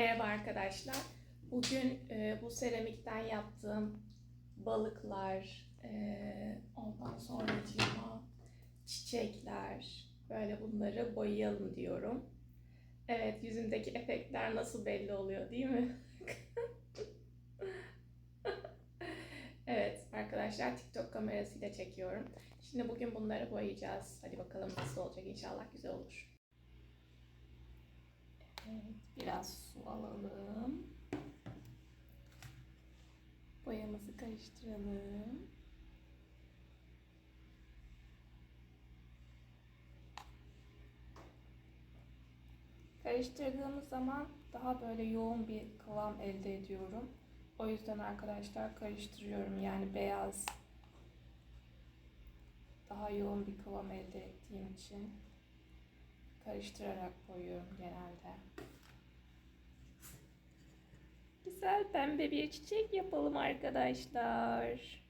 Merhaba arkadaşlar. Bugün e, bu seramikten yaptığım balıklar, e, ondan sonra çiçekler, böyle bunları boyayalım diyorum. Evet, yüzümdeki efektler nasıl belli oluyor değil mi? evet arkadaşlar TikTok kamerasıyla çekiyorum. Şimdi bugün bunları boyayacağız. Hadi bakalım nasıl olacak. İnşallah güzel olur. Evet, biraz su alalım. Boyamızı karıştıralım. Karıştırdığımız zaman daha böyle yoğun bir kıvam elde ediyorum. O yüzden arkadaşlar karıştırıyorum. Yani beyaz daha yoğun bir kıvam elde ettiğim için karıştırarak boyuyorum genelde. Güzel pembe bir çiçek yapalım arkadaşlar.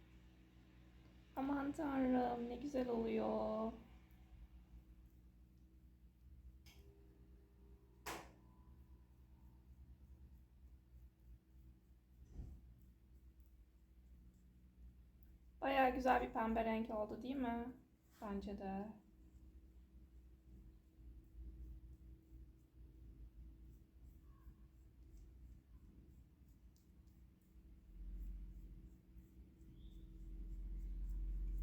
Aman tanrım ne güzel oluyor. Bayağı güzel bir pembe renk oldu değil mi? Bence de.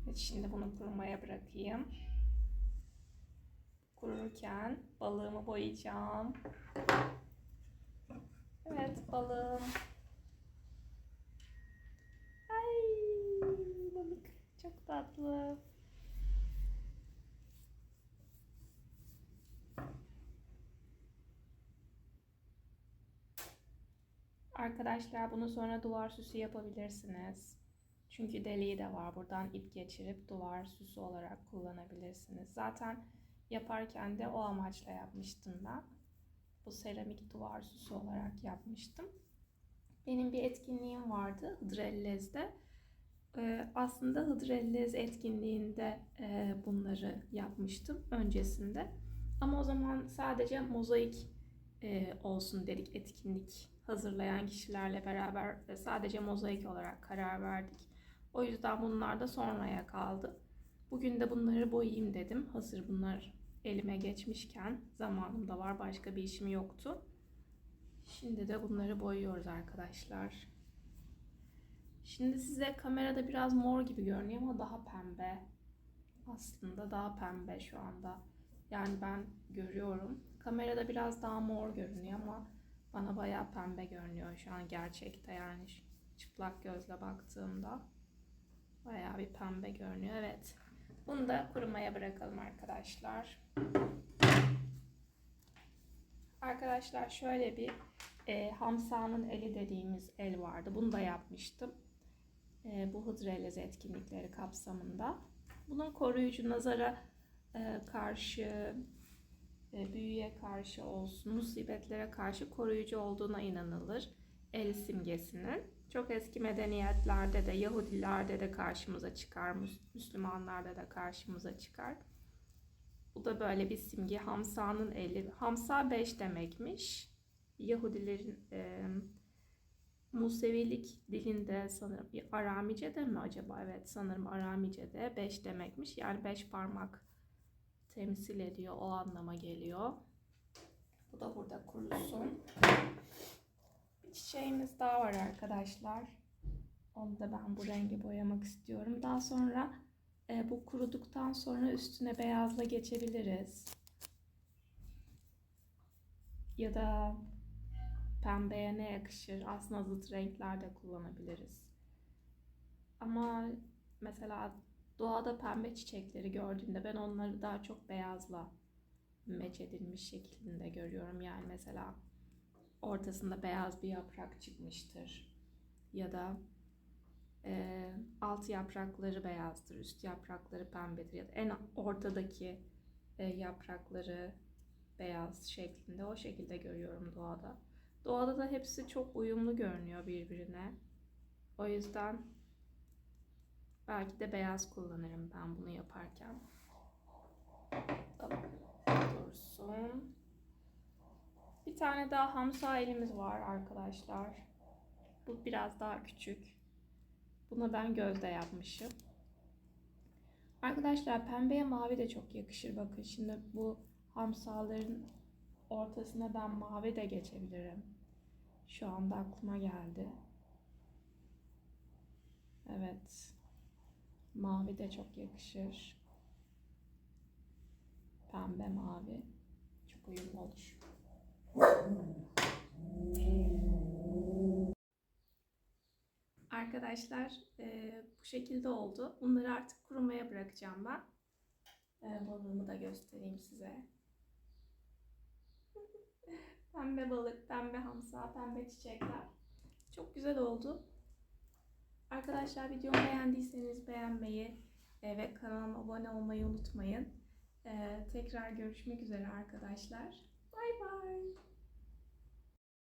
Evet, şimdi bunu kurumaya bırakayım. Kururken balığımı boyayacağım. Evet balığım. Ay balık çok tatlı. Arkadaşlar bunu sonra duvar süsü yapabilirsiniz. Çünkü deliği de var. Buradan ip geçirip duvar süsü olarak kullanabilirsiniz. Zaten yaparken de o amaçla yapmıştım ben. Bu seramik duvar süsü olarak yapmıştım. Benim bir etkinliğim vardı Hıdrellez'de. Ee, aslında Hıdrellez etkinliğinde e, bunları yapmıştım öncesinde. Ama o zaman sadece mozaik e, olsun dedik etkinlik hazırlayan kişilerle beraber e, sadece mozaik olarak karar verdik. O yüzden bunlar da sonraya kaldı. Bugün de bunları boyayayım dedim. Hazır bunlar elime geçmişken zamanım da var. Başka bir işim yoktu. Şimdi de bunları boyuyoruz arkadaşlar. Şimdi size kamerada biraz mor gibi görünüyor ama daha pembe. Aslında daha pembe şu anda. Yani ben görüyorum. Kamerada biraz daha mor görünüyor ama bana bayağı pembe görünüyor şu an gerçekte yani çıplak gözle baktığımda. Bayağı bir pembe görünüyor. Evet. Bunu da kurumaya bırakalım arkadaşlar. Arkadaşlar şöyle bir e, hamsanın eli dediğimiz el vardı. Bunu da yapmıştım. E, bu hıdrellez etkinlikleri kapsamında. Bunun koruyucu nazara e, karşı, e, büyüye karşı olsun, musibetlere karşı koruyucu olduğuna inanılır. El simgesinin. Çok eski medeniyetlerde de, Yahudilerde de karşımıza çıkar, Müslümanlarda da karşımıza çıkar. Bu da böyle bir simge. Hamsa'nın eli. Hamsa 5 demekmiş. Yahudilerin e, Musevilik dilinde sanırım Aramice'de mi acaba? Evet sanırım Aramice'de 5 demekmiş. Yani 5 parmak temsil ediyor. O anlama geliyor. Bu da burada kurusun. Bir çiçeğimiz daha var arkadaşlar. Onu da ben bu rengi boyamak istiyorum. Daha sonra e, bu kuruduktan sonra üstüne beyazla geçebiliriz. Ya da pembeye ne yakışır? Aslında zıt renkler de kullanabiliriz. Ama mesela doğada pembe çiçekleri gördüğümde ben onları daha çok beyazla meç edilmiş şeklinde görüyorum. Yani mesela ortasında beyaz bir yaprak çıkmıştır. Ya da e, alt yaprakları beyazdır, üst yaprakları pembedir. Ya da en ortadaki e, yaprakları beyaz şeklinde o şekilde görüyorum doğada. Doğada da hepsi çok uyumlu görünüyor birbirine. O yüzden belki de beyaz kullanırım ben bunu yaparken. Tamam. Dursun. Bir tane daha hamsa elimiz var arkadaşlar. Bu biraz daha küçük. Buna ben gözde yapmışım. Arkadaşlar pembeye mavi de çok yakışır. Bakın şimdi bu hamsaların ortasına ben mavi de geçebilirim. Şu anda aklıma geldi. Evet. Mavi de çok yakışır. Pembe mavi. Çok uyumlu olur. Arkadaşlar eee, bu şekilde oldu. Bunları artık kurumaya bırakacağım ben. Eee, balığımı da göstereyim size. pembe balık, pembe hamsa, pembe çiçekler. Çok güzel oldu. Arkadaşlar videomu beğendiyseniz beğenmeyi e, ve kanalıma abone olmayı unutmayın. Eee, tekrar görüşmek üzere arkadaşlar. Bay bay.